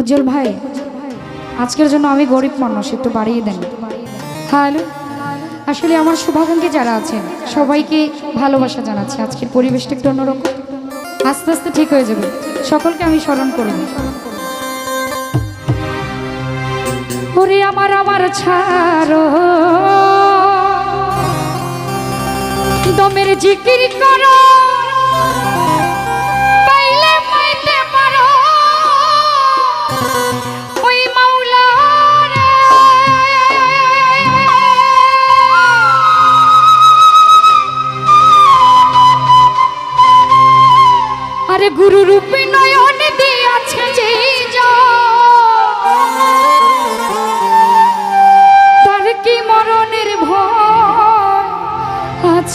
উজ্জ্বল ভাই, আজকের জন্য আমি গরিব মানুষ, একটু বাড়িয়ে দেন। হ্যালো আসলে আমার শুভাকাঙ্ক্ষী যারা আছেন, সবাইকে ভালোবাসা জানাচ্ছি। আজকের পরিবেশটা একটু অন্যরকম। আস্তে আস্তে ঠিক হয়ে যাবে। সকলকে আমি স্মরণ করব ওরে আমার আমার ছাড়ো। দমের জিকির করা।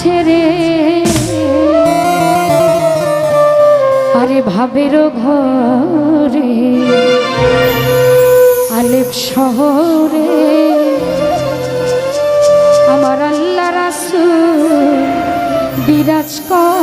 ছেড়ে। আরে ভাবের ঘরে আলেপ শহরে আমার আল্লাহ রাসু বিরাজ কর।